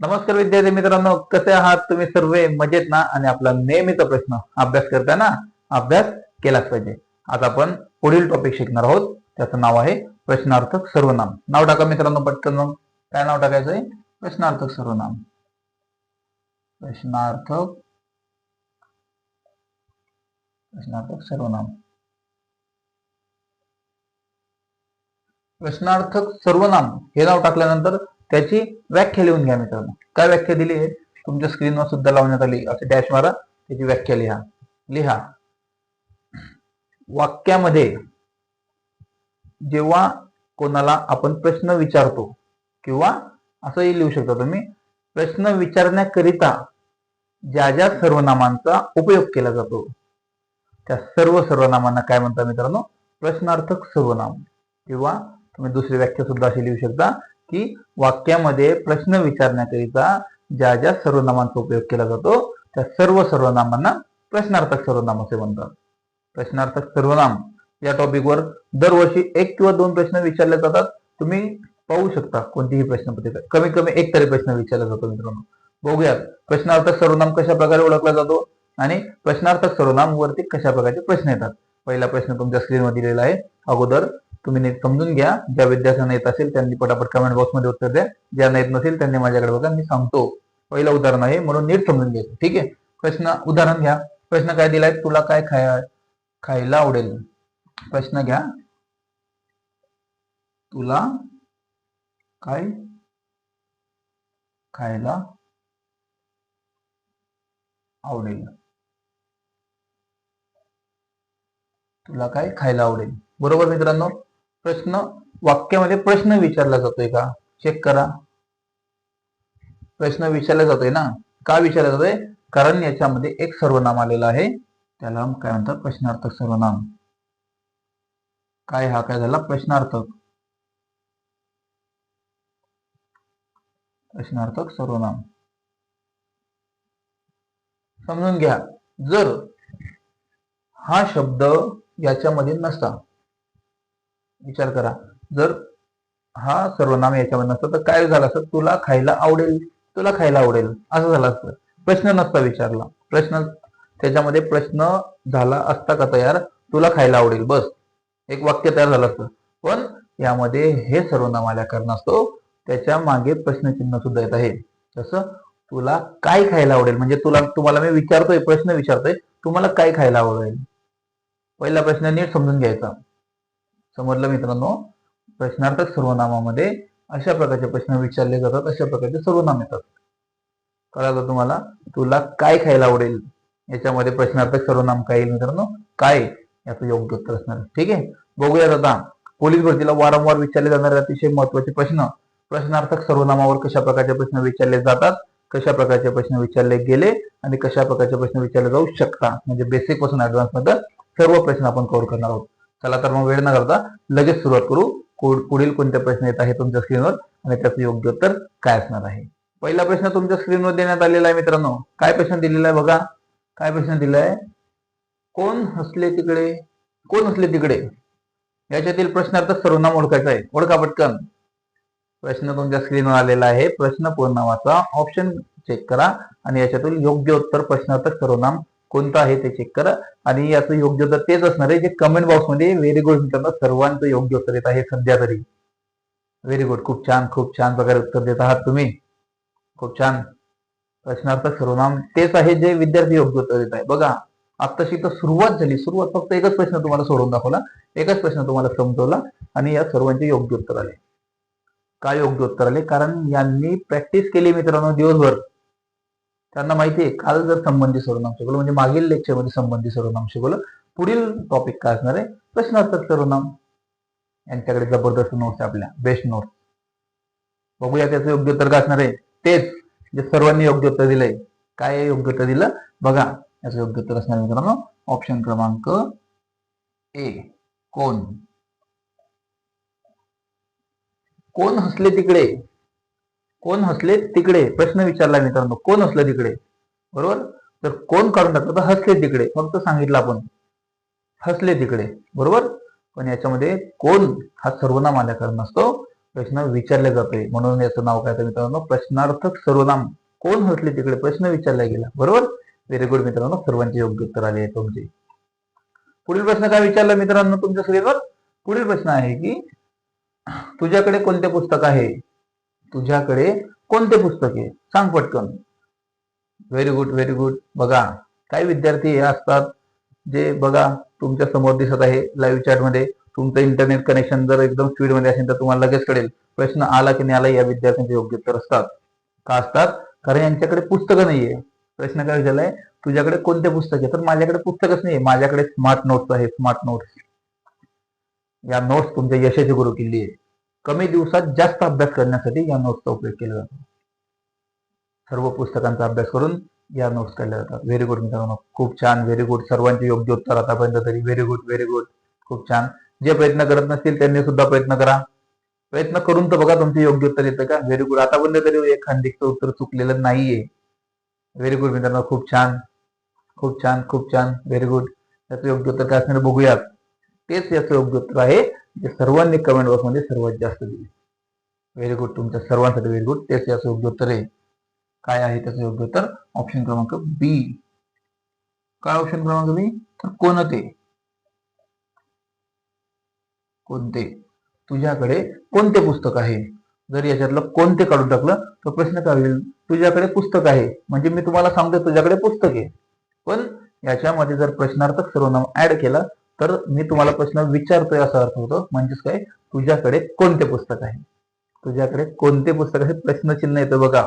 नमस्कार विद्यार्थी मित्रांनो कसे आहात तुम्ही सर्व? मजेत ना? आणि आपला नेहमीचा प्रश्न अभ्यास करताना अभ्यास केलाच पाहिजे. आज आपण पुढील टॉपिक शिकणार आहोत. त्याचं नाव आहे प्रश्नार्थक सर्वनाम. नाव टाका मित्रांनो पटकन काय नाव टाकायचं आहे? प्रश्नार्थक सर्वनाम. प्रश्नार्थक प्रश्नार्थक सर्वनाम. प्रश्नार्थक सर्वनाम. हे नाव टाकल्यानंतर त्याची व्याख्या लिहून घ्या मित्रांनो. काय व्याख्या दिली आहे? तुमच्या स्क्रीनवर सुद्धा लावण्यात आली. असे डॅश मारा त्याची व्याख्या लिहा. लिहा. वाक्यामध्ये जेव्हा कोणाला आपण प्रश्न विचारतो किंवा असंही लिहू शकता तुम्ही प्रश्न विचारण्याकरिता ज्या ज्या सर्वनामांचा उपयोग केला जातो त्या सर्व सर्वनामांना काय म्हणतात मित्रांनो? प्रश्नार्थक सर्वनाम. किंवा तुम्ही दुसरी व्याख्या सुद्धा अशी लिहू शकता. की वाक्यामध्ये प्रश्न विचारण्याकरिता ज्या ज्या सर्वनामांचा उपयोग केला जातो त्या सर्व सर्वनामांना प्रश्नार्थक सर्वनाम असे म्हणतात. प्रश्नार्थक सर्वनाम या टॉपिकवर दरवर्षी एक किंवा दोन प्रश्न विचारले जातात. तुम्ही पाहू शकता कोणतीही प्रश्नपत्रिका. कमी कमी एक तरी प्रश्न विचारला जातो मित्रांनो. बघूयात प्रश्नार्थक सर्वनाम कशा प्रकारे ओळखला जातो आणि प्रश्नार्थक सर्वनाम वरती कशा प्रकारचे प्रश्न येतात? पहिला प्रश्न तुमच्या स्क्रीनवर दिलेला आहे. अगोदर तुम्ही नीट समजून घ्या. ज्या विद्यार्थ्यांना पटापट कमेंट बॉक्समध्ये उत्तर द्या. ज्यांना येत नसेल त्यांनी माझ्याकडे बघा, मी सांगतो. उदाहरण आहे, म्हणून नीट समजून घ्यायचं. ठीक आहे? प्रश्न, उदाहरण घ्या. प्रश्न काय दिलाय? तुला खाय, खायला आवडेल? प्रश्न घ्या. तुला काय खायला आवडेल? तुला काय खायला आवडेल? बरोबर मित्रांनो? प्रश्न वाक्यामध्ये प्रश्न विचारला जातोय का? चेक करा. प्रश्न विचारला जातोय ना? का विचारला जातोय? कारण याच्यामध्ये एक सर्वनाम आलेलं आहे. त्याला काय म्हणतात? प्रश्नार्थक सर्वनाम. काय हा? काय झाला? प्रश्नार्थक. प्रश्नार्थक सर्वनाम. समजून घ्या. जर हा शब्द याच्यामध्ये नसता विचार करा. जर हा सर्वनाम याच्यामध्ये नसतं तर काय झालं असतं? तुला खायला आवडेल. तुला खायला आवडेल. असं झालं असतं. प्रश्न नसता विचारला. प्रश्न त्याच्यामध्ये प्रश्न झाला असता का तयार? तुला खायला आवडेल. बस. एक वाक्य तयार झालं असतं. पण यामध्ये हे सर्वनाम आल्या कारणास्तव त्याच्यामागे प्रश्नचिन्ह सुद्धा येत आहे. तसं तुला काय खायला आवडेल? म्हणजे तुला तुम्हाला मी विचारतोय प्रश्न विचारतोय तुम्हाला काय खायला आवडेल? पहिला प्रश्न नीट समजून घ्यायचा. समजलं मित्रांनो प्रश्नार्थक सर्वनामामध्ये अशा प्रकारचे प्रश्न विचारले जातात अशा प्रकारचे सर्वनाम येतात. कळालं तुम्हाला? तुला काय खायला आवडेल? याच्यामध्ये प्रश्नार्थक सर्वनाम काय येईल मित्रांनो? काय? याचं योग्य उत्तर असणार. ठीक आहे? बघूयात आता. पोलीस भरतीला वारंवार विचारले जाणारे अतिशय महत्त्वाचे प्रश्न. प्रश्नार्थक सर्वनामावर कशा प्रकारचे प्रश्न विचारले जातात? कशा प्रकारचे प्रश्न विचारले गेले? आणि कशा प्रकारचे प्रश्न विचारले जाऊ शकता म्हणजे बेसिकपासून ऍडव्हान्समध्ये सर्व प्रश्न आपण कव्हर करणार आहोत. चला तर मग वेळ न करता लगेच सुरुवात करू. पुढील कोणते प्रश्न येत आहे तुमच्या स्क्रीनवर आणि त्याचं योग्य उत्तर काय असणार आहे? पहिला प्रश्न तुमच्या स्क्रीनवर देण्यात आलेला आहे मित्रांनो. काय प्रश्न दिलेला आहे बघा. काय प्रश्न दिलाय कोण हसले तिकडे? कोण हसले तिकडे? याच्यातील प्रश्नार्थ सर्वनाम ओळखायचा आहे. ओळखा पटकन. प्रश्न तुमच्या स्क्रीनवर आलेला आहे. प्रश्न पूर्णनामाचा ऑप्शन चेक करा आणि याच्यातील योग्य उत्तर प्रश्नार्थक सर्वनाम कोणतं आहे ते चेक करा. आणि याचं योग्य उत्तर तेच असणार आहे जे कमेंट बॉक्समध्ये व्हेरी गुड मित्रांनो सर्वांचं योग्य उत्तर येत आहे सध्या तरी. व्हेरी गुड खूप छान खूप छान प्रकारे उत्तर देत आहात तुम्ही. खूप छान. प्रश्नार्थक सर्वनाम. तेच आहे जे विद्यार्थी योग्य उत्तर देत आहे. बघा आत्ताशी तर सुरुवात झाली. सुरुवात फक्त एकच प्रश्न तुम्हाला सोडून दाखवला. एकच प्रश्न तुम्हाला समजवला. आणि या सर्वांचे योग्य उत्तर आले. काय योग्य उत्तर आले? कारण यांनी प्रॅक्टिस केली मित्रांनो दिवसभर. त्यांना माहिती आहे काल जर संबंधी सर्वनाम शिकवलं म्हणजे मागील लेक्चरमध्ये संबंधी सर्वनाम शिकवलं पुढील टॉपिक काय असणार आहे? प्रश्नार्थक सर्वनाम यांच्याकडे जबरदस्त नोट्स आहे आपल्या बेस्ट नोट्स बघूया त्याचं योग्य उत्तर काय असणार आहे? तेच जे सर्वांनी योग्य उत्तर दिलंय. काय योग्य उत्तर दिलं? बघा याचं योग्य उत्तर असणार मित्रांनो. ऑप्शन क्रमांक ए कोण? कोण हसले तिकडे? कोण हसले तिकडे? प्रश्न विचारला मित्रांनो कोण हसलं तिकडे? बरोबर? तर कोण काढून टाकलं तर हसले तिकडे. फक्त सांगितलं आपण. हसले तिकडे. बरोबर? पण याच्यामध्ये कोण हा सर्वनाम आल्या कारण असतो? प्रश्न विचारला जातोय म्हणून याचं नाव काय तर मित्रांनो? प्रश्नार्थक सर्वनाम. कोण हसले तिकडे? प्रश्न विचारला गेला. बरोबर? व्हेरी गुड मित्रांनो. सर्वांचे योग्य उत्तर आले आहे तुमचे. पुढील प्रश्न काय विचारला मित्रांनो तुमच्या स्क्रीनवर पुढील प्रश्न आहे की तुझ्याकडे कोणते पुस्तक आहे? तुझ्याकडे कोणते पुस्तक आहे? सांग पटकन. व्हेरी गुड व्हेरी गुड बघा काही विद्यार्थी हे असतात जे बघा तुमच्यासमोर दिसत आहे लाईव्ह चॅटमध्ये तुमचं इंटरनेट कनेक्शन जर एकदम स्पीडमध्ये असेल तर तुम्हाला लगेच कळेल. प्रश्न आला की नाही आला या विद्यार्थ्यांचे योग्य उत्तर असतात. का असतात? कारण यांच्याकडे पुस्तकं नाहीये. प्रश्न काय विचारलाय तुझ्याकडे कोणते पुस्तक आहे? तर माझ्याकडे पुस्तकच नाही माझ्याकडे स्मार्ट नोट्स आहे स्मार्ट नोट्स या नोट्स तुमच्या यशाची गुरु किल्ली आहे. कमी दिवसात जास्त अभ्यास करण्यासाठी या नोट्सचा उपयोग केला जातो. सर्व पुस्तकांचा अभ्यास करून या नोट्स काढल्या जातात. व्हेरी गुड मित्रांनो खूप छान व्हेरी गुड सर्वांचे योग्य उत्तर आतापर्यंत तरी व्हेरी गुड व्हेरी गुड खूप छान. जे प्रयत्न करत नसतील त्यांनी सुद्धा प्रयत्न करा. प्रयत्न करून तर बघा तुमचे योग्य उत्तर येतं का? व्हेरी गुड आतापर्यंत तरी एक खंडिकचं उत्तर चुकलेलं नाहीये. व्हेरी गुड मित्रांनो खूप छान. खूप छान खूप छान. व्हेरी गुड त्याचं योग्य उत्तर काय असणार बघूयात. तेच याचं योग्य उत्तर आहे. जे सर्वांनी कमेंट बॉक्समध्ये सर्वात जास्त दिले. व्हेरी गुड तुमच्या सर्वांसाठी व्हेरी गुड तेच याचं योग्य उत्तर आहे. काय आहे त्याचं योग्य उत्तर? ऑप्शन क्रमांक बी काय ऑप्शन क्रमांक बी तर कोणते? कोणते? तुझ्याकडे कोणते पुस्तक आहे? जर याच्यातलं कोणते काढून टाकलं तर प्रश्न काय होईल? तुझ्याकडे पुस्तक आहे. म्हणजे मी तुम्हाला सांगतो तुझ्याकडे पुस्तक आहे. पण याच्यामध्ये जर प्रश्नार्थक सर्वनाम ऍड केला तर मी तुम्हाला प्रश्न विचारतोय असा अर्थ होतो म्हणजेच काय? तुझ्याकडे कोणते पुस्तक आहे? तुझ्याकडे कोणते पुस्तक आहे? प्रश्नचिन्ह येतं बघा.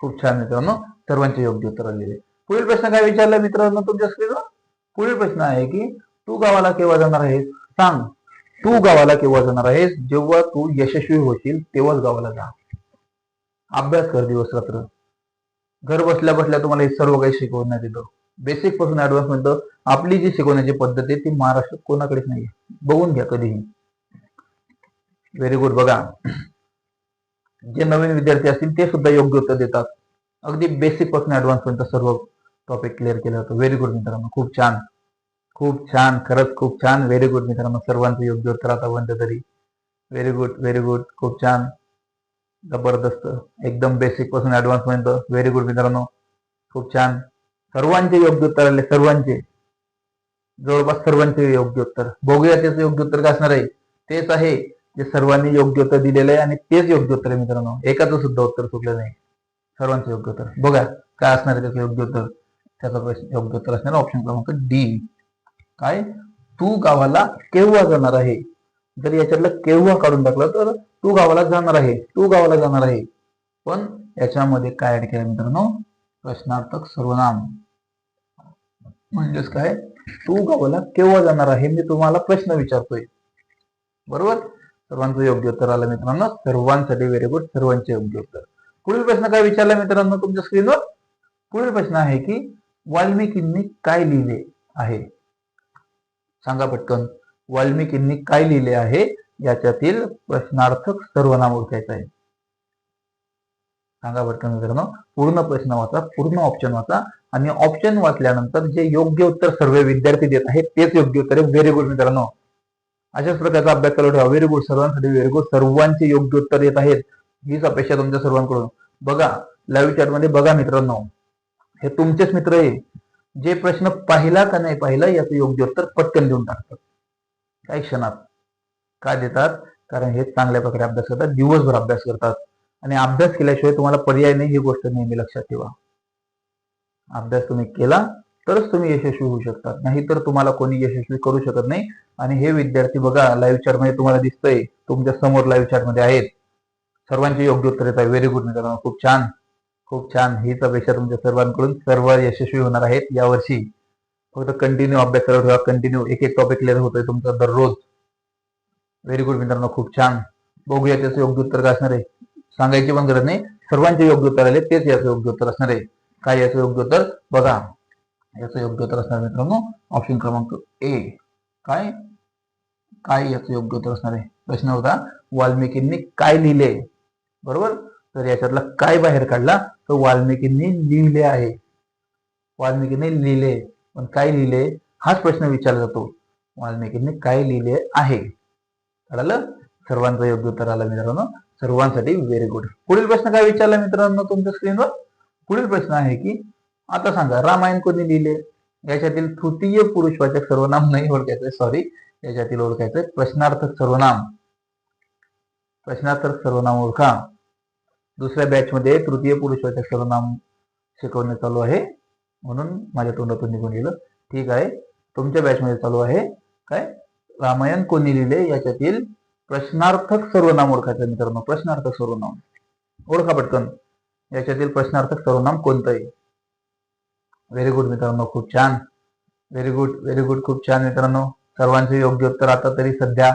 खूप छान मित्रांनो सर्वांचे योग्य उत्तर आलेले पुढील प्रश्न काय विचारला मित्रांनो तुमच्या स्क्रीनवर पुढील प्रश्न आहे की तू गावाला केव्हा जाणार आहेस? सांग. तू गावाला केव्हा जाणार आहेस? जेव्हा तू यशस्वी होशील तेव्हाच गावाला जा. अभ्यास कर दिवस रात्र. घर बसल्या बसल्या तुम्हाला हे सर्व काही शिकवण्यात येतं. बेसिकपासून ऍडव्हान्स पर्यंत आपली जी शिकवण्याची पद्धत आहे ती महाराष्ट्रात कोणाकडेच नाही बघून घ्या कधीही. व्हेरी गुड बघा. जे नवीन विद्यार्थी असतील ते सुद्धा योग्य उत्तर देतात. अगदी बेसिकपासून ऍडव्हान्स पर्यंत सर्व टॉपिक क्लिअर केलं जातं. व्हेरी गुड मित्रांनो. खूप छान. खूप छान. खरंच खूप छान. व्हेरी गुड मित्रांनो. सर्वांचं योग्य उत्तर आता आतापर्यंत तरी. व्हेरी गुड व्हेरी गुड खूप छान. जबरदस्त. एकदम बेसिकपासून ऍडव्हान्स पर्यंत. व्हेरी गुड मित्रांनो. खूप छान. सर्वांचे योग्य उत्तर आले सर्वांचे. जवळपास सर्वांचे योग्य उत्तर. बघूया त्याचं योग्य उत्तर काय असणार आहे. तेच आहे जे सर्वांनी योग्य उत्तर दिलेलं आहे आणि तेच योग्य उत्तर आहे मित्रांनो. एकाचं सुद्धा उत्तर चुकलं नाही. सर्वांचे योग्य उत्तर. बघा काय असणार आहे त्याचं योग्य उत्तर? त्याचा प्रश्न योग्य उत्तर असणार ऑप्शन क्रमांक डी काय? तू गावाला केव्हा जाणार आहे? जर याच्यातलं केव्हा काढून टाकलं तर तू गावाला जाणार आहे. तू गावाला जाणार आहे. पण याच्यामध्ये काय ऍड केलं मित्रांनो? प्रश्नार्थक सर्वनाम. म्हणजेच काय? तू गावाला केव्हा जाणार आहे? मी तुम्हाला प्रश्न विचारतोय. बरोबर? सर्वांचं योग्य उत्तर आलं मित्रांनो. सर्वांसाठी व्हेरी गुड सर्वांचे योग्य उत्तर. पुढील प्रश्न काय विचारला मित्रांनो तुमच्या स्क्रीनवर पुढील प्रश्न आहे की वाल्मिकींनी काय लिहिले आहे? सांगा पटकन. वाल्मिकींनी काय लिहिले आहे? याच्यातील प्रश्नार्थक सर्वनाम ओळखायचं आहे. सांगा पटकन मित्रांनो. पूर्ण प्रश्न वाचा. पूर्ण ऑप्शन वाचा. आणि ऑप्शन वाचल्यानंतर जे योग्य उत्तर सर्व विद्यार्थी देत आहेत तेच योग्य उत्तर आहे. व्हेरी गुड मित्रांनो. अशाच प्रकारचा अभ्यास चालू ठेवा. व्हेरी गुड सर्वांसाठी व्हेरी गुड सर्वांचे योग्य उत्तर येत आहेत. हीच अपेक्षा तुमच्या सर्वांकडून. बघा लाईव्ह चॅटमध्ये बघा मित्रांनो. हे तुमचेच मित्र आहे. जे प्रश्न पाहिला का नाही पाहिला याचं योग्य उत्तर पटकन देऊन टाकतात. काही क्षणात. काय देतात? कारण हे चांगल्या प्रकारे अभ्यास करतात. दिवसभर अभ्यास करतात. आणि अभ्यास केल्याशिवाय तुम्हाला पर्याय नाही ही गोष्ट नेहमी लक्षात ठेवा. अभ्यास तुम्ही केला तरच तुम्ही यशस्वी होऊ शकता नाहीतर तुम्हाला कोणी यशस्वी करू शकत नाही. आणि हे विद्यार्थी बघा लाईव्ह चॅटमध्ये तुम्हाला दिसतंय तुमच्यासमोर लाईव्ह चॅटमध्ये आहेत. सर्वांचे योग्य उत्तर येत आहे. व्हेरी गुड मित्रांनो. खूप छान. खूप छान. हीच अपेक्षा तुमच्या सर्वांकडून. सर्व यशस्वी होणार आहेत यावर्षी. फक्त कंटिन्यू अभ्यास करत ठेवा कंटिन्यू एक एक टॉपिक क्लिअर होतोय तुमचा दररोज. व्हेरी गुड मित्रांनो. खूप छान. बघूया त्याचं योग्य उत्तर काय असणार आहे. सांगायची पण गरज नाही. सर्वांचे योग्य उत्तर आले तेच याचं योग्य उत्तर असणार आहे. काय याचं योग्य उत्तर बघा. याचं योग्य उत्तर असणार मित्रांनो ऑप्शन क्रमांक ए काय? काय याचं योग्य उत्तर असणार आहे? प्रश्न होता वाल्मिकींनी काय लिहिले? बरोबर? तर याच्यातला काय बाहेर काढला? तर वाल्मिकींनी लिहिले आहे. वाल्मिकींनी लिहिले. पण काय लिहिले? हाच प्रश्न विचारला जातो. वाल्मिकींनी काय लिहिले आहे? कळालं? सर्वांचं योग्य उत्तर आलं मित्रांनो. सर्वांसाठी व्हेरी गुड पुढील प्रश्न काय विचारला मित्रांनो तुमच्या स्क्रीनवर पुढील प्रश्न आहे की आता सांगा रामायण कोणी लिहिले? याच्यातील तृतीय पुरुषवाचक सर्वनाम नाही ओळखायचंय सॉरी याच्यातील ओळखायचंय प्रश्नार्थक सर्वनाम. प्रश्नार्थक सर्वनाम ओळखा. दुसऱ्या बॅच मध्ये तृतीय पुरुषवाचक सर्वनाम शिकवणे चालू आहे. म्हणून माझ्या तोंडातून निघून गेलं. ठीक आहे. तुमच्या बॅच मध्ये चालू आहे. काय? रामायण कोणी लिहिले? याच्यातील प्रश्नार्थक सर्वनाम ओळखायचं मित्रांनो. प्रश्नार्थक सर्वनाम. ओळखा पटकन. याच्यातील प्रश्नार्थक सर्वनाम कोणतं व्हेरी गुड मित्रांनो खूप छान. व्हेरी गुड व्हेरी गुड खूप छान मित्रांनो. सर्वांचे योग्य उत्तर आता तरी सध्या.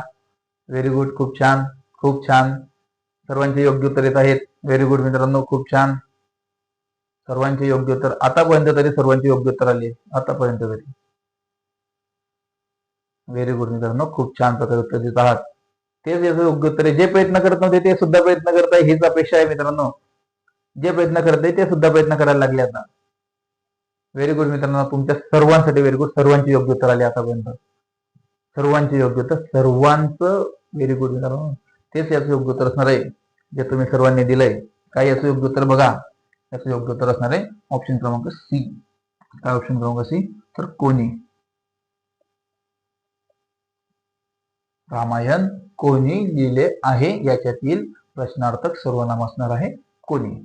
व्हेरी गुड खूप छान खूप छान. सर्वांचे योग्य उत्तर येत आहेत. व्हेरी गुड मित्रांनो खूप छान. सर्वांचे योग्य उत्तर आतापर्यंत तरी सर्वांचे योग्य उत्तर आले. आतापर्यंत तरी. व्हेरी गुड मित्रांनो खूप छान प्रकारे उत्तर देत आहात. तेच याचं योग्य उत्तर आहे. जे प्रयत्न करत नव्हते ते सुद्धा प्रयत्न करत आहे. हीच अपेक्षा आहे मित्रांनो. जे प्रयत्न करत आहे ते सुद्धा प्रयत्न करायला लागले आता. व्हेरी गुड मित्रांनो तुमच्या सर्वांसाठी व्हेरी गुड सर्वांची योग्य उत्तर आली आतापर्यंत. सर्वांची योग्य उत्तर सर्वांचं व्हेरी गुड मित्रांनो. तेच याचं योग्य उत्तर असणार आहे जे तुम्ही सर्वांनी दिलंय. काय याचं योग्य उत्तर बघा. याचं योग्य उत्तर असणार आहे ऑप्शन क्रमांक सी काय ऑप्शन क्रमांक सी तर कोणी? रामायण कोणी लिहिले आहे? याच्यातील प्रश्नार्थक सर्वनाम असणार आहे कोणी?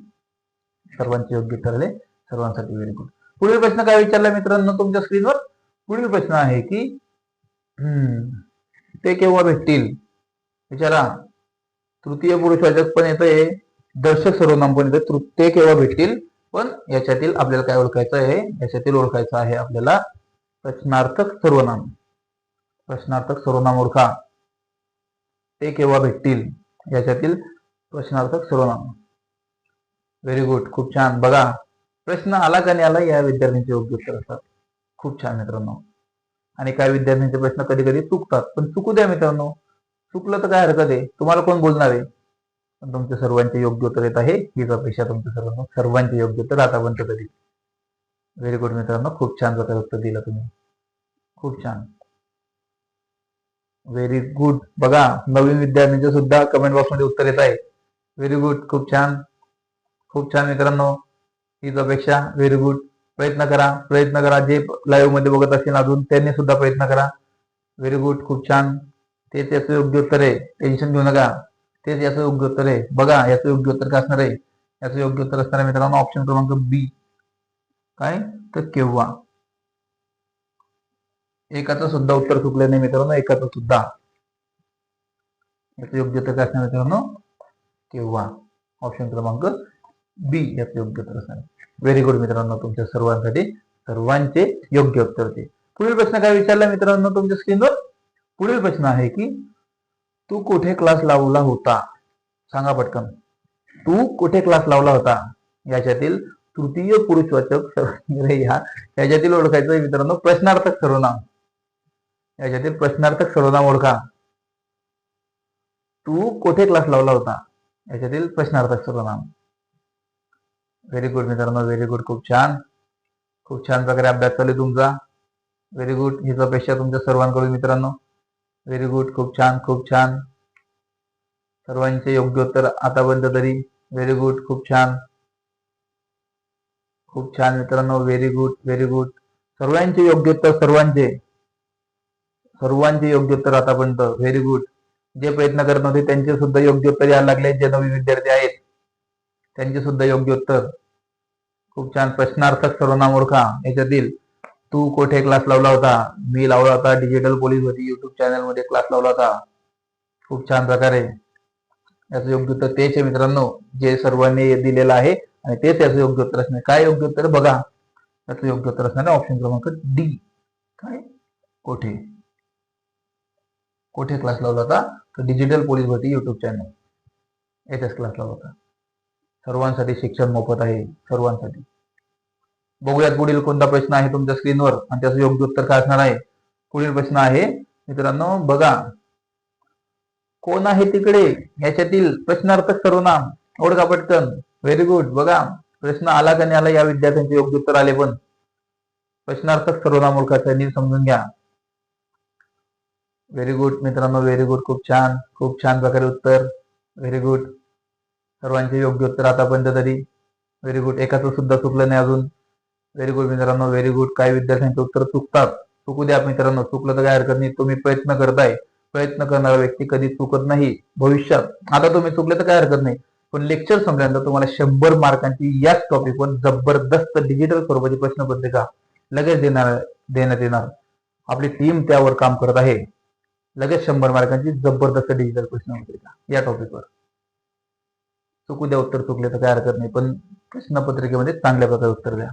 सर्वांचे योग्य ठरले. सर्वांसाठी व्हेरी गुड पुढील प्रश्न काय विचारला मित्रांनो तुमच्या स्क्रीनवर पुढील प्रश्न आहे की हम्म, ते केव्हा भेटतील? विचारा. तृतीय पुरुषवाचक पण येतंय. दर्शक सर्वनाम पण येतं ते केव्हा भेटतील? पण याच्यातील आपल्याला काय ओळखायचं आहे? याच्यातील ओळखायचं आहे आपल्याला प्रश्नार्थक सर्वनाम. प्रश्नार्थक सर्वनाम ओळखा. ते केव्हा भेटतील? याच्यातील प्रश्नार्थक सर्वनाम. व्हेरी गुड खूप छान. बघा प्रश्न आला का नाही आला या विद्यार्थ्यांचे योग्य उत्तर असतात. खूप छान मित्रांनो. आणि काही विद्यार्थ्यांचे प्रश्न कधी कधी चुकतात. पण चुकू द्या मित्रांनो. चुकलं तर काय हरकत आहे? तुम्हाला कोण बोलणार आहे? पण तुमचे सर्वांचे योग्य उत्तर येत आहे. हीच अपेक्षा तुमच्या सर्वांना. सर्वांचे योग्य उत्तर आतापर्यंत कधी? व्हेरी गुड मित्रांनो. खूप छान प्रकारे उत्तर दिलं तुम्ही. खूप छान. व्हेरी गुड बघा नवीन विद्यार्थ्यांचे सुद्धा कमेंट बॉक्समध्ये उत्तर येत आहे. व्हेरी गुड खूप छान. खूप छान मित्रांनो. हीच अपेक्षा. व्हेरी गुड प्रयत्न करा. प्रयत्न करा. जे लाईव्हमध्ये बघत असतील अजून त्यांनी सुद्धा प्रयत्न करा. व्हेरी गुड खूप छान. तेच त्याचं योग्य उत्तर आहे. टेन्शन घेऊ नका. तेच याचं योग्य उत्तर आहे. बघा याचं योग्य उत्तर काय असणार आहे? याचं योग्य उत्तर असणार आहे मित्रांनो. ऑप्शन क्रमांक बी काय? तर केव्हा? एकाचं सुद्धा उत्तर चुकलं नाही मित्रांनो. एकाचं सुद्धा. याचं योग्य उत्तर काय असणार मित्रांनो? केव्हा? ऑप्शन क्रमांक बी याचं योग्य उत्तर असणार व्हेरी गुड मित्रांनो तुमच्या सर्वांसाठी सर्वांचे योग्य उत्तर ते. पुढील प्रश्न काय विचारला मित्रांनो तुमच्या स्क्रीनवर पुढील प्रश्न आहे की तू कुठे क्लास लावला होता? सांगा पटकन. तू कुठे क्लास लावला होता? याच्यातील तृतीय पुरुषवाचक सर्व- याच्यातील ओळखायचं मित्रांनो प्रश्नार्थक सर्वनाम. याच्यातील प्रश्नार्थक सर्वनाम ओळखा. तू कुठे क्लास लावला होता? याच्यातील प्रश्नार्थक सर्वनाम. व्हेरी गुड मित्रांनो व्हेरी गुड खूप छान. खूप छान प्रकारे अभ्यास चालू आहे तुमचा. व्हेरी गुड हीच अपेक्षा तुमच्या सर्वांकडून मित्रांनो. व्हेरी गुड खूप छान खूप छान. सर्वांचे योग्य उत्तर आतापर्यंत तरी. व्हेरी गुड खूप छान. खूप छान मित्रांनो. व्हेरी गुड व्हेरी गुड सर्वांचे योग्य उत्तर सर्वांचे. सर्वांचे योग्य उत्तर आतापर्यंत. व्हेरी गुड जे प्रयत्न करत नव्हते त्यांचे सुद्धा योग्य उत्तर यायला लागले जे नवीन विद्यार्थी आहेत. त्यांचे सुद्धा योग्य उत्तर. खूप छान प्रश्नार्थक सर्वना ओळखा याच्यातील तू कोठे क्लास लावला होता? मी लावला होता डिजिटल पोलीस होती युट्यूब चॅनलमध्ये क्लास लावला होता. खूप छान प्रकारे याचं योग्य उत्तर तेच आहे मित्रांनो जे सर्वांनी दिलेलं आहे आणि तेच याचं योग्य उत्तर असणार. काय योग्य उत्तर? बघा. याचं योग्य उत्तर असणार ऑप्शन क्रमांक डी काय? कोठे? कोठे क्लास लावला होता? तर डिजिटल पोलीस भरती युट्यूब चॅनल येथेच क्लास लावला होता. सर्वांसाठी शिक्षण मोफत आहे सर्वांसाठी. बघूयात पुढील कोणता प्रश्न आहे तुमच्या स्क्रीनवर आणि त्याचं योग्य उत्तर काय असणार आहे? पुढील प्रश्न आहे मित्रांनो बघा. कोण आहे तिकडे? याच्यातील प्रश्नार्थक सर्वनाम. ओळखा पटकन. व्हेरी गुड बघा. प्रश्न आला का नाही आला या विद्यार्थ्यांचे योग्य उत्तर आले पण. प्रश्नार्थक सर्वनाम ओळखायचं नीट समजून घ्या. व्हेरी गुड मित्रांनो. व्हेरी गुड खूप छान. खूप छान प्रकारे उत्तर. व्हेरी गुड सर्वांचे योग्य उत्तर आतापर्यंत तरी. व्हेरी गुड एकाचं सुद्धा चुकलं नाही अजून. व्हेरी गुड मित्रांनो. व्हेरी गुड काही विद्यार्थ्यांचे उत्तर चुकतात. चुकू द्या मित्रांनो. चुकलं तर काय हरकत नाही. तुम्ही प्रयत्न करताय. प्रयत्न करणारा व्यक्ती कधी चुकत नाही. भविष्यात. आता तुम्ही चुकले तर काय हरकत नाही. पण लेक्चर संपल्यानंतर तुम्हाला शंभर मार्कांची याच टॉपिकवर जबरदस्त डिजिटल स्वरूपाची प्रश्नपत्रिका लगेच देणार देण्यात येणार. आपली टीम त्यावर काम करत आहे. लगेच शंभर मार्कांची जबरदस्त डिजिटल प्रश्नपत्रिका या टॉपिकवर चुकू द्या उत्तर चुकले तर काय हरकत नाही. पण प्रश्नपत्रिकेमध्ये चांगल्या प्रकारे उत्तर द्या.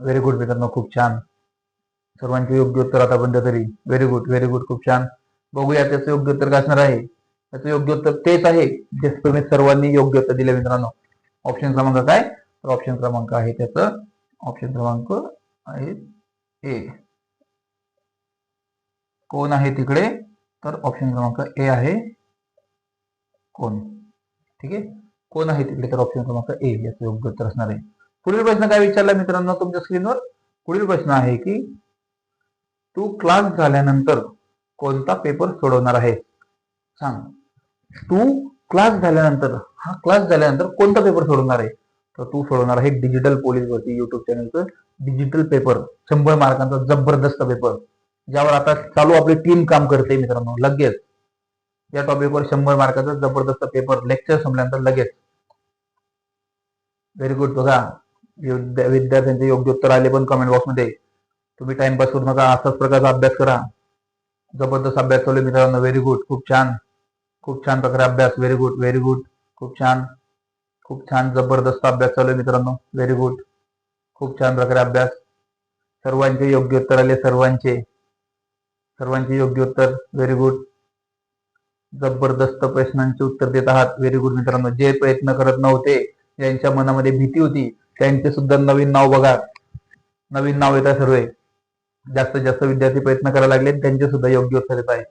व्हेरी गुड मित्रांनो खूप छान. सर्वांचे योग्य उत्तर आतापर्यंत तरी. व्हेरी गुड व्हेरी गुड खूप छान. बघूया त्याचं योग्य उत्तर काय असणार आहे. त्याचं योग्य उत्तर तेच आहे. जे तुम्ही सर्वांनी योग्य उत्तर दिले मित्रांनो. ऑप्शन क्रमांक काय? तर ऑप्शन क्रमांक आहे त्याचं. ऑप्शन क्रमांक आहे ए कोण आहे तिकडे? तर ऑप्शन क्रमांक ए आहे. कोण? ठीक आहे? कोण आहे तिकडे तर ऑप्शन क्रमांक ए याचं योग्य उत्तर असणार आहे. पुढील प्रश्न काय विचारला मित्रांनो तुमच्या स्क्रीनवर पुढील प्रश्न आहे की तू क्लास झाल्यानंतर कोणता पेपर सोडवणार आहे? सांग. तू क्लास झाल्यानंतर हा क्लास झाल्यानंतर कोणता पेपर सोडवणार आहे? तर तू सोडवणार आहे डिजिटल पोलीस वरती युट्यूब चॅनलचं डिजिटल पेपर शंभर मार्कांचा जबरदस्त पेपर ज्यावर आता चालू आपली टीम काम करते मित्रांनो लगेच. या टॉपिकवर शंभर मार्काचा जबरदस्त पेपर लेक्चर संपल्यानंतर लगेच. व्हेरी गुड बघा विद्यार्थ्यांचे योग्य उत्तर आले पण कमेंट बॉक्समध्ये तुम्ही टाइमपास करू नका असाच प्रकारचा अभ्यास करा. जबरदस्त अभ्यास चालू मित्रांनो. व्हेरी गुड खूप छान. खूप छान प्रकारे अभ्यास. व्हेरी गुड व्हेरी गुड खूप छान. खूप छान जबरदस्त अभ्यास चालू आहे मित्रांनो. व्हेरी गुड खूप छान प्रकारे अभ्यास. सर्वांचे योग्य उत्तर आले. सर्वांचे. सर्वांचे योग्य उत्तर. व्हेरी गुड जबरदस्त प्रश्नांचे उत्तर देत आहात. व्हेरी गुड मित्रांनो. जे प्रयत्न करत नव्हते ज्यांच्या मनामध्ये भीती होती त्यांचे सुद्धा नवीन नाव बघा. नवीन नाव येतात आहे सर्व. जास्तीत जास्त विद्यार्थी प्रयत्न करायला लागले त्यांचे सुद्धा योग्य उत्तर येत आहे.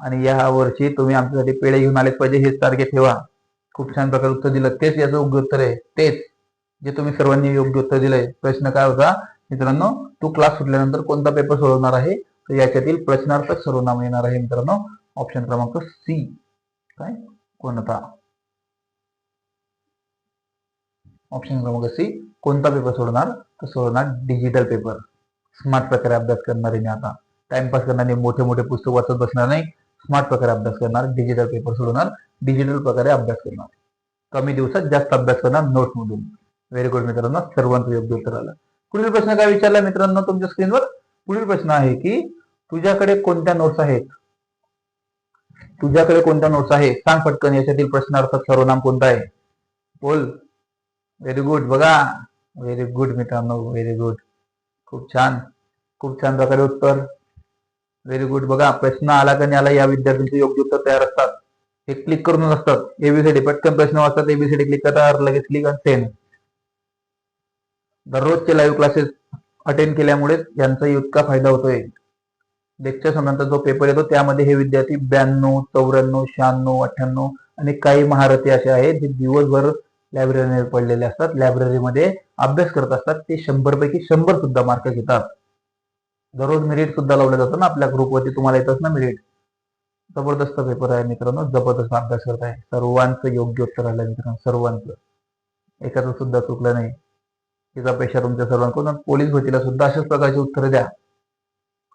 आणि या वर्षी तुम्ही आमच्यासाठी पेढे घेऊन आलेच पाहिजे हेच टार्गेट ठेवा. खूप छान प्रकारे उत्तर दिलं. तेच याचं योग्य उत्तर आहे. तेच जे तुम्ही सर्वांनी योग्य उत्तर दिलंय. प्रश्न काय होता? मित्रांनो तू क्लास सुटल्यानंतर कोणता पेपर सोडवणार आहे? तर याच्यातील प्रश्नार्थक सर्वनाम येणार आहे मित्रांनो. ऑप्शन क्रमांक सी काय? कोणता? ऑप्शन क्रमांक सी कोणता पेपर सोडणार? तर सोडणार डिजिटल पेपर स्मार्ट प्रकारे अभ्यास करणारे मी आता. टाइमपास करणार नाही मोठे मोठे पुस्तक वाचत बसणार नाही. स्मार्ट प्रकारे अभ्यास करणार डिजिटल पेपर सोडवणार डिजिटल प्रकारे अभ्यास करणार. कमी दिवसात जास्त अभ्यास करणार नोट्स मधून. व्हेरी गुड मित्रांनो सर्वांचं योग्य उत्तर आलं. पुढील प्रश्न काय विचारला मित्रांनो तुमच्या स्क्रीनवर पुढील प्रश्न आहे की तुझ्याकडे कोणत्या नोट्स आहेत? तुझ्याकडे कोणत्या नोट्स आहे सांग पटकन याच्यातील प्रश्नार्थक सर्वनाम कोणता आहे? बोल. व्हेरी गुड बघा. व्हेरी गुड मित्रांनो. व्हेरी गुड खूप छान. खूप छान प्रकारे उत्तर. व्हेरी गुड बघा प्रश्न आला का नाही आला या विद्यार्थ्यांचे योग्य उत्तर तयार असतात. हे क्लिक करून असतात. एबीसीडी पटकन प्रश्न वाचतात एबीसीडी क्लिक करतात लगेच क्लिक सेंड दररोजचे लाईव्ह क्लासेस अटेंड केल्यामुळे यांचा इतका फायदा होतोय. लेक्चर संबंधात जो पेपर येतो त्यामध्ये हे विद्यार्थी ब्याण्णव चौऱ्याण्णव शहाण्णव अठ्ठ्याण्णव आणि काही महारथी असे आहेत जे दिवसभर लायब्ररीमध्ये पडलेले असतात. लायब्ररीमध्ये अभ्यास करत असतात. ते शंभर पैकी शंभर सुद्धा मार्क घेतात. दररोज मेरिट सुद्धा लावलं जातं ना आपल्या ग्रुपवरती तुम्हाला येतच ना मेरिट जबरदस्त पेपर आहे मित्रांनो. जबरदस्त अभ्यास करत आहे. सर्वांचं योग्य उत्तर आलं मित्रांनो. सर्वांचं. एकाचं सुद्धा चुकलं नाही. तिचा अपेक्षा तुमच्या सर्वांकडून पोलीस भरतीला सुद्धा अशाच प्रकारची उत्तरं द्या.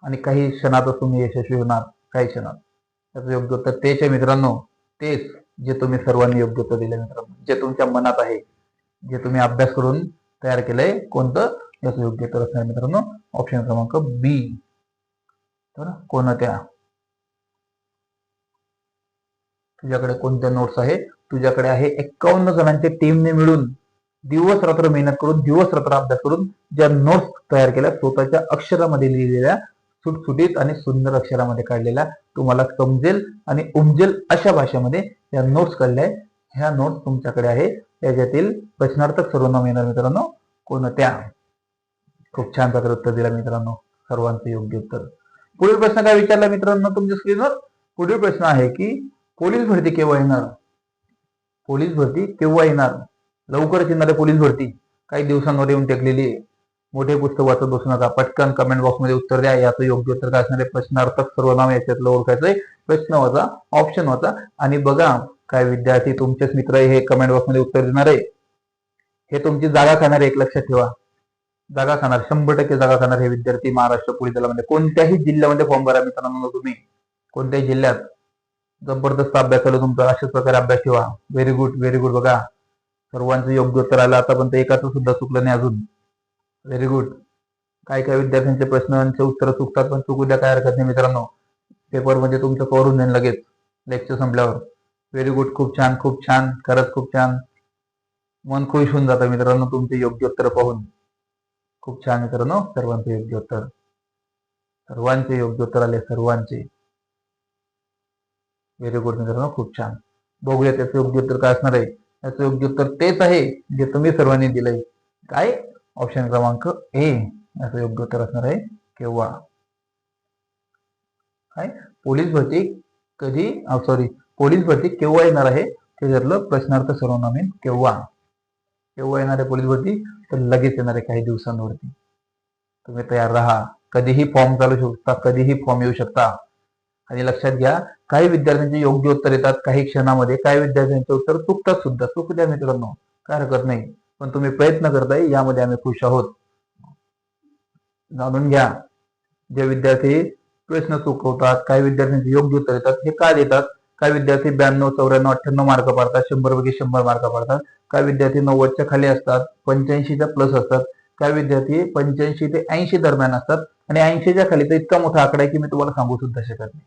आणि काही क्षणातच तुम्ही यशस्वी होणार. काही क्षणात. त्याचं योग्य उत्तर तेच आहे मित्रांनो. तेच. जे तुम्ही सर्वांनी योग्य उत्तर दिले मित्रांनो जे तुमच्या मनात आहे जे तुम्ही अभ्यास करून तयार केलंय कोणतं? याचं योग्य उत्तर असणार मित्रांनो. ऑप्शन क्रमांक बी तर कोणत्या? तुझ्याकडे कोणत्या नोट्स आहे तुझ्याकडे आहे एकावन्न जणांच्या टीमने मिळून दिवस रात्र मेहनत करून दिवस रात्र अभ्यास करून ज्या नोट्स तयार केल्या स्वतःच्या अक्षरामध्ये लिहिलेल्या सुटसुटीत आणि सुंदर अक्षरामध्ये काढलेल्या तुम्हाला समजेल आणि उमजेल अशा भाषेमध्ये या नोट्स काढल्या ह्या नोट्स तुमच्याकडे आहे याच्यातील प्रश्नार्थक सर्वनाम येणार मित्रांनो. कोणत्या? खूप छान प्रकारे उत्तर दिला मित्रांनो. सर्वांचं योग्य उत्तर. पुढील प्रश्न काय विचारला मित्रांनो तुमच्या स्क्रीनवर पुढील प्रश्न आहे की पोलीस भरती केव्हा येणार? पोलीस भरती केव्हा येणार? लवकरच येणारी पोलीस भरती. काही दिवसांवर येऊन टेकलेली आहे. मोठे पुस्तक वाचत बसू नका. पटकन कमेंट बॉक्समध्ये उत्तर द्या. याचं योग्य उत्तर काय असणारे आहे? प्रश्नार्थक सर्वनाम याच्यातलं ओळखायचंय. प्रश्न वाचा ऑप्शन वाचा. आणि बघा काय विद्यार्थी तुमचेच मित्र हे कमेंट बॉक्समध्ये उत्तर देणार आहे. हे तुमची जागा खाणार आहे एक लक्षात ठेवा. जागा खाणार शंभर टक्के जागा खाणार हे विद्यार्थी महाराष्ट्र पोलीस दलामध्ये कोणत्याही जिल्ह्यामध्ये फॉर्म भरा मित्रांनो तुम्ही. कोणत्याही जिल्ह्यात. जबरदस्त अभ्यास झाला तुमचा. अशाच प्रकारे अभ्यास ठेवा. व्हेरी गुड व्हेरी गुड बघा. सर्वांचं योग्य उत्तर आलं आतापर्यंत. एकाचं सुद्धा चुकलं नाही अजून. व्हेरी गुड काही काही विद्यार्थ्यांचे प्रश्नांचे उत्तर चुकतात पण चुकू द्या काय हरकत नाही मित्रांनो. पेपर म्हणजे तुमचं करून होऊन जाईल लगेच. लेक्चर संपल्यावर. व्हेरी गुड खूप छान खूप छान. खरंच खूप छान. मन खुश होऊन जातं मित्रांनो तुमचे योग्य उत्तर पाहून. खूप छान मित्रांनो. सर्वांचे योग्य उत्तर. सर्वांचे योग्य उत्तर आले सर्वांचे. व्हेरी गुड मित्रांनो. खूप छान. बघूया त्याचं योग्य उत्तर काय असणार आहे. त्याचं योग्य उत्तर तेच आहे जे तुम्ही सर्वांनी दिलंय. काय? ऑप्शन क्रमांक ए याचं योग्य उत्तर असणार आहे. केव्हा? काय? पोलीस भरती कधी सॉरी पोलीस भरती केव्हा येणार आहे? ते ठरलं प्रश्नार्थ सर्वनामीन केव्हा? केव्हा येणार आहे पोलीस भरती? तर लगेच येणार आहे काही दिवसांवरती. तुम्ही तयार राहा. कधीही फॉर्म चालू शकता कधीही फॉर्म येऊ शकता. आणि लक्षात घ्या काही विद्यार्थ्यांचे योग्य उत्तर येतात काही क्षणामध्ये. काही विद्यार्थ्यांचे उत्तर चुकतात सुद्धा. चुकल्या मित्रांनो काय हरकत नाही. पण तुम्ही प्रयत्न करताय यामध्ये आम्ही खुश आहोत. जाणून घ्या जे विद्यार्थी प्रश्न चुकवतात काही विद्यार्थ्यांचे योग्य उत्तर येतात हे का देतात? काही विद्यार्थी ब्याण्णव चौऱ्याण्णव अठ्ठ्याण्णव मार्क पाडतात शंभर पैकी शंभर मार्क पाडतात. काही विद्यार्थी नव्वदच्या खाली असतात पंच्याऐंशीच्या प्लस असतात. काही विद्यार्थी पंच्याऐंशी ते ऐंशी दरम्यान असतात. आणि ऐंशीच्या खाली तर इतका मोठा आकडा आहे की मी तुम्हाला सांगू सुद्धा शकत नाही.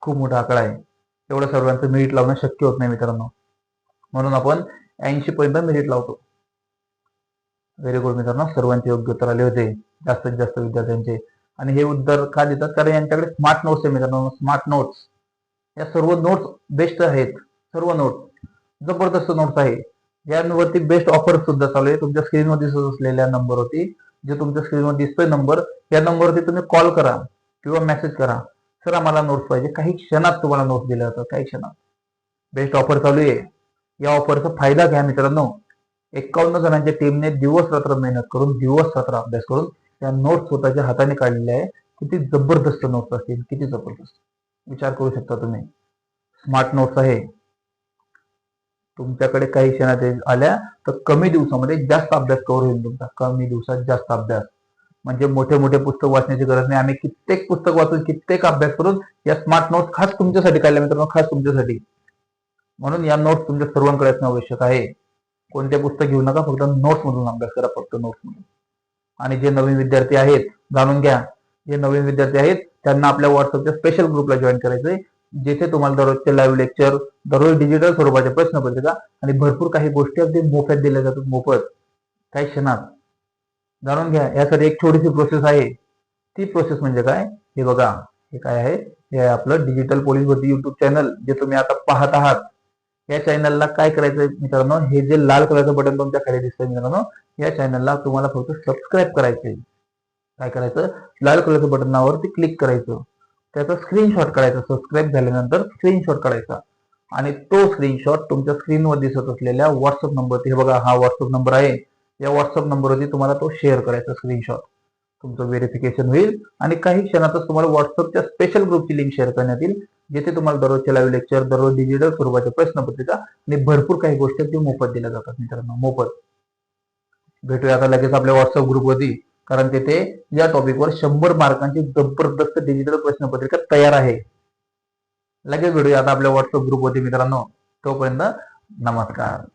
खूप मोठा आकडा आहे. एवढं सर्वांचं मेरिट लावणं शक्य होत नाही मित्रांनो. म्हणून आपण ऐंशी पर्यंत मेरिट लावतो. व्हेरी गुड मित्रांनो सर्वांचे योग्य उत्तर आले होते. जास्तीत जास्त विद्यार्थ्यांचे. आणि हे उत्तर का देतात? कारण यांच्याकडे स्मार्ट नोट्स आहे मित्रांनो. स्मार्ट नोट्स या सर्व नोट्स बेस्ट आहेत. सर्व नोट्स जबरदस्त नोट्स आहे. यावरती बेस्ट ऑफर सुद्धा चालू आहे. तुमच्या स्क्रीनवर दिसत असलेल्या नंबरवरती जे तुमच्या स्क्रीनवर दिसतोय नंबर या नंबरवरती तुम्ही कॉल करा किंवा मेसेज करा. सर आम्हाला नोट्स पाहिजे. काही क्षणात तुम्हाला नोट्स दिल्या जातात. काही क्षणात. बेस्ट ऑफर चालू आहे. या ऑफरचा फायदा घ्या मित्रांनो. एकावन्न जणांच्या टीमने दिवस रात्र मेहनत करून दिवस रात्र अभ्यास करून त्या नोट्स स्वतःच्या हाताने काढलेल्या आहे. किती जबरदस्त नोट्स असतील किती जबरदस्त. विचार करू शकता तुम्ही. स्मार्ट नोट्स आहे. तुमच्याकडे काही क्षणात आल्या तर कमी दिवसामध्ये जास्त अभ्यास कव्हर होईल तुमचा कमी दिवसात जास्त अभ्यास. म्हणजे मोठे मोठे पुस्तक वाचण्याची गरज नाही. आम्ही कित्येक पुस्तक वाचून कित्येक अभ्यास करून या स्मार्ट नोट्स खास तुमच्यासाठी काढल्या मित्रांनो खास तुमच्यासाठी. म्हणून या नोट्स तुमच्या सर्वांकडे असणं आवश्यक आहे. कोणते पुस्तक घेऊ नका फक्त नोट्स मधून अभ्यास करा फक्त नोट्स मधून. आणि जे नवीन विद्यार्थी आहेत जाणून घ्या. जे नवीन विद्यार्थी आहेत त्यांना आपल्या व्हॉट्सअपच्या स्पेशल ग्रुपला जॉईन करायचंय जिथे तुम्हाला दररोजचे लाईव्ह लेक्चर दररोज डिजिटल स्वरूपाचे प्रश्नपत्रिका आणि भरपूर काही गोष्टी अगदी मोफत दिल्या जातात मोफत. काही क्षणात. जाणून घ्या. यासाठी एक छोटीशी प्रोसेस आहे. ती प्रोसेस म्हणजे काय? हे बघा. हे काय आहे? हे आपलं डिजिटल पोलीस भरती युट्यूब चॅनल जे तुम्ही आता पाहत आहात. या चॅनलला काय करायचं मित्रांनो? हे जे लाल कलरचं बटन तुमच्या खाली दिसतंय मित्रांनो या चॅनलला तुम्हाला फक्त सबस्क्राईब करायचंय. काय करायचं? लाल कलरच्या बटनावरती क्लिक करायचं. त्याचा स्क्रीनशॉट काढायचा. सबस्क्राईब झाल्यानंतर स्क्रीनशॉट काढायचा. आणि तो स्क्रीनशॉट तुमच्या स्क्रीनवर दिसत असलेल्या व्हॉट्सअप नंबरवरती हे बघा हा व्हॉट्सअप नंबर आहे. या व्हॉट्सअप नंबरवरती तुम्हाला तो शेअर करायचा स्क्रीनशॉट तुमचं व्हेरिफिकेशन होईल. आणि काही क्षणातच तुम्हाला व्हॉट्सअपच्या स्पेशल ग्रुपची लिंक शेअर करण्यात येईल. जिथे तुम्हाला दररोजचे लाईव्ह लेक्चर दररोज डिजिटल स्वरूपाच्या प्रश्नपत्रिका आणि भरपूर काही गोष्टी ते मोफत दिल्या जातात मित्रांनो मोफत. भेटूया आता लगेच आपल्या व्हॉट्सअप ग्रुपवरती कारण तिथे या टॉपिकवर शंभर मार्कांची जबरदस्त डिजिटल प्रश्नपत्रिका तयार आहे. लगेच भेटूया आता आपल्या व्हॉट्सअप ग्रुपवरती मित्रांनो तोपर्यंत नमस्कार.